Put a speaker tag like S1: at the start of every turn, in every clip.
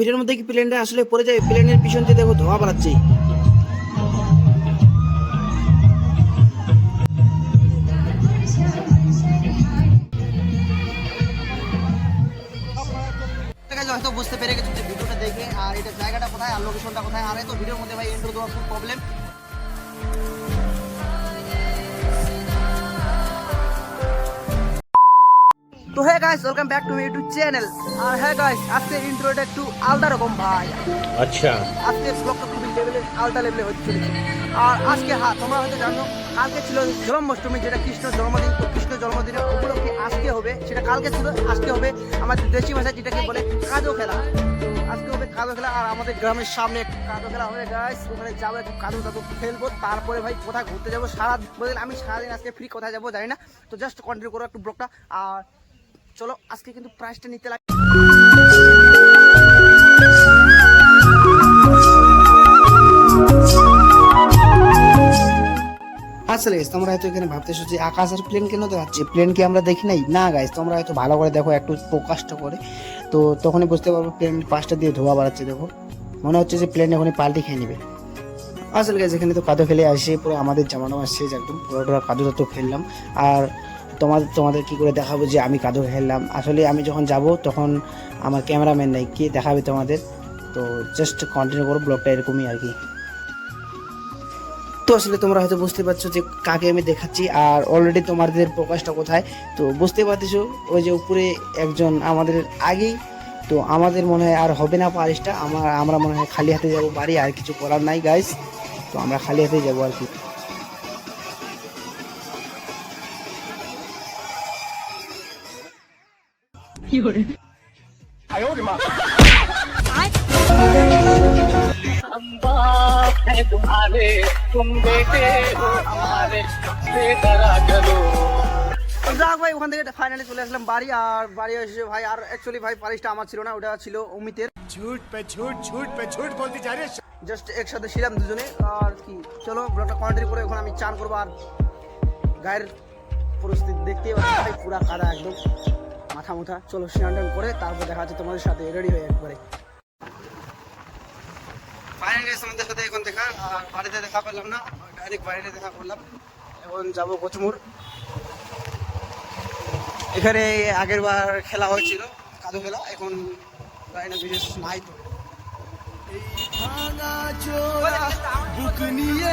S1: ভিডিওর মধ্যে কি প্লেনটা আসলে পড়ে যায়? প্লেনের পিছন দিয়ে দেখো ধোয়া বাড়াচ্ছে।
S2: হয়তো বুঝতে পেরে গেছো যে ভিডিওটা দেখে, আর এটা জায়গাটা কোথায় আর লোকেশনটা কোথায়? আর তো ভিডিওর মধ্যে ভাই এন্ট্রো দেওয়া খুব problem guys welcome back to my YouTube channel আর হ্যাঁ গাইস আজকে ইন্ট্রোটা একটু আলাদা রকম ভাই।
S3: আচ্ছা।
S2: আজকে ব্লগটা খুবই লেভেলে আলাদা লেভেলে হচ্ছে আর আজকে হ্যাঁ, তোমরা হয়তো জানো কালকে ছিল জন্মাষ্টমী যেটা কৃষ্ণ জন্মদিন। কৃষ্ণ জন্মদিনের উপলক্ষে আজকে হবে সেটা কালকে ছিল আজকে হবে আমাদের দেশি ভাষা যেটাকে বলে কাজও খেলা। আজকে হবে কাদো খেলা আর আমাদের গ্রামের সামনে কাদো খেলা হবে গাইস ওখানে যাব একটু কাদো কাদো খেলব তারপরে ভাই কোথায় ঘুরতে যাব সারা আমি সারাদিন আজকে ফ্রি কোথায় যাব জানি না। তো জাস্ট কন্টিনিউ করো একটু ব্লগটা আর চলো, আজকে কিন্তু প্রাইসটা নিতে লাগে।
S1: আসলে তোমরা হয়তো এখানে ভাবতেছো যে আকাশের প্লেন কেন দেখাচ্ছে? প্লেন কি আমরা দেখি নাই? না গাইস তোমরা হয়তো ভালো করে দেখো, একটু প্রকাশটা করে। তো তখনই বুঝতে পারব প্লেন পাঁচটা দিয়ে ধোয়া বাড়াচ্ছে, দেখো। মনে হচ্ছে যে প্লেন এখনই পাল্টি খেয়ে নেবে। আসলে গাইস এখানে তো কাদো ফেলে আসে, পুরো আমাদের জামানো আসছে, একদম পুরোটা কাদো তো ফেললাম। আর তোমাদের তোমাদের কি করে দেখাবো যে আমি কাদো খেললাম আসলে আমি যখন যাব, তখন আমার ক্যামেরাম্যান নাই, কে দেখাবে তোমাদের? তো জাস্ট কন্টিনিউ করো ব্লগটা এরকমই আর কি। তো আসলে তোমরা হয়তো বুঝতে পারছ যে কাকে আমি দেখাচ্ছি, আর অলরেডি তোমাদের প্রকাশটা কোথায়? তো বুঝতে পারতেছো, ওই যে উপরে একজন আমাদের আগেই, তো আমাদের মনে হয় আর হবে না পারিসটা আমার, আমরা মনে হয় খালি হাতে যাব, বাড়ি আর কিছু করার নাই গাইস তো আমরা খালি হাতে যাব আর কি।
S2: ভাই ওখান থেকে ফাইনালি চলে আসলাম বাড়ি আর বাড়ি এসে ভাই আর অ্যাকচুয়ালি ভাই পারিশটা আমার ছিল না ওটা ছিল অমিতের
S4: ঝুট পে ঝুট ঝুট পে ঝুট বলতে
S2: জাস্ট একসাথে ছিলাম দুজনে আর কি? চলো ব্লগটা কন্টিনিউ করে এখন আমি চান করব আর গায়ের পরিস্থিতি দেখতে পাচ্ছি ভাই পুরা কাদা একদম। মাথা মুথা চলো স্নান করে তারপর দেখা যাচ্ছে তোমাদের সাথে। রেডি হয়ে একবারে। ফাইনালি তোমাদের সাথে এখন দেখা। আর বাড়িতে দেখা পেলাম না। ডাইরেক্ট বাইরে দেখা করলাম। এখন যাব কোচমুর। এখানে আগের বার খেলা হয়েছিল কাদু খেলা। এখন জানি না বিশেষ নাই তো।
S4: ভাঙা চোরা বুক নিয়ে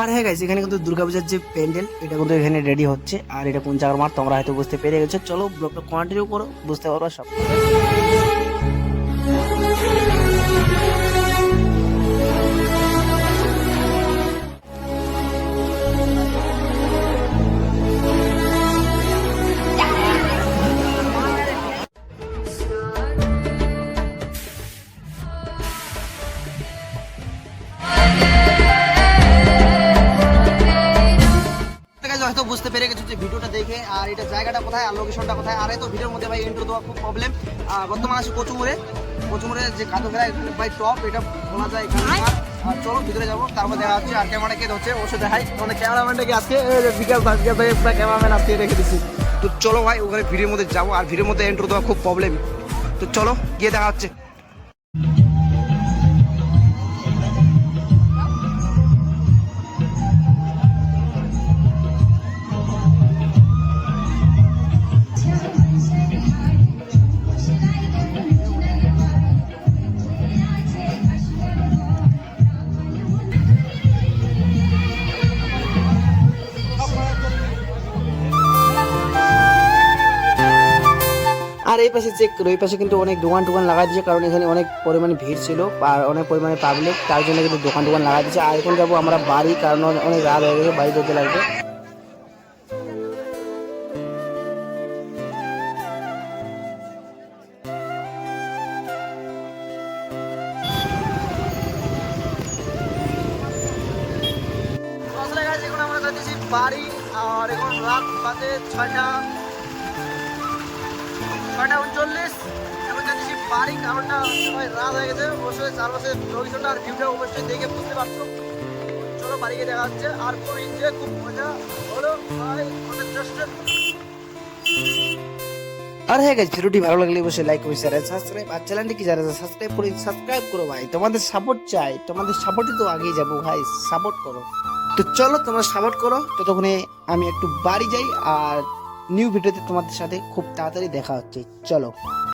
S1: আর হ্যাঁ গাইস এখানে কিন্তু দুর্গাপূজার যে প্যান্ডেল, এটা কিন্তু এখানে রেডি হচ্ছে। আর এটা কোন জায়গার মাঠ, তোমরা হয়তো বুঝতে পেরে গেছো। চলো ব্লগটা কন্টিনিউ করো, বুঝতে পারবা সব
S2: বুঝতে পেরে গেছো যে ভিডিওটা দেখে আর এটা জায়গাটা কোথায় আর লোকেশনটা কোথায়? আর এই তো ভিডিওর মধ্যে ভাই এন্ট্রো দেওয়া খুব প্রবলেম বর্তমানে আছে কচুমুরে। কচুমুরে যে কাদো খেলা এখানে ভাই টপ এটা বলা যায় এখানে। আর চলো ভিতরে যাব। তারপর দেখা হচ্ছে আর ক্যামেরা কে হচ্ছে ওর সাথে হাই। মানে ক্যামেরাম্যানটাকে আজকে? বিকাল বিকাল থেকে পুরো ক্যামেরাম্যান আজকে রেখে দিচ্ছি তো চলো ভাই ওখানে ভিডিওর মধ্যে যাব। আর ভিডিওর মধ্যে এন্ট্রো দেওয়া খুব প্রবলেম তো চলো গিয়ে দেখা হচ্ছে।
S1: এই পাশে চেক করো, এই পাশে কিন্তু অনেক দোকান টোকান লাগা দিয়েছে, কারণ এখানে অনেক পরিমাণে ভিড় ছিল আর অনেক পরিমাণে পাবলিক তার জন্য কিন্তু দোকান টোকান লাগা দিয়েছে। আর এখন যাব আমরা বাড়ি, কারণ অনেক- রাত হয়ে গেছে, বাড়ি যেতে লাগবে।
S2: বাড়ি, আর এখন রাত বাজে ছয়টা। ছয়টা উনচল্লিশ এখন যাচ্ছি বাড়ি কারণটা রাত হয়ে গেছে। অবশ্যই চারপাশে আর ভিউটা অবশ্যই দেখে বুঝতে পারছ।
S5: চলো দেখা হচ্ছে। আর খুব এনজয় খুব মজা হলো
S2: আর হ্যাঁ গাইজ ভিডিওটি ভালো লাগলে অবশ্যই লাইক করে শেয়ার সাবস্ক্রাইব আর চ্যানেলটি কি যারা সাবস্ক্রাইব করে সাবস্ক্রাইব করো ভাই। তোমাদের সাপোর্ট চাই। তোমাদের সাপোর্টই তো আগিয়ে যাব ভাই। সাপোর্ট করো। তো চলো তোমরা সাপোর্ট করো। ততক্ষণে আমি একটু বাড়ি যাই। আর নিউ ভিডিওতে তোমাদের সাথে খুব তাড়াতাড়ি দেখা হচ্ছে। চলো।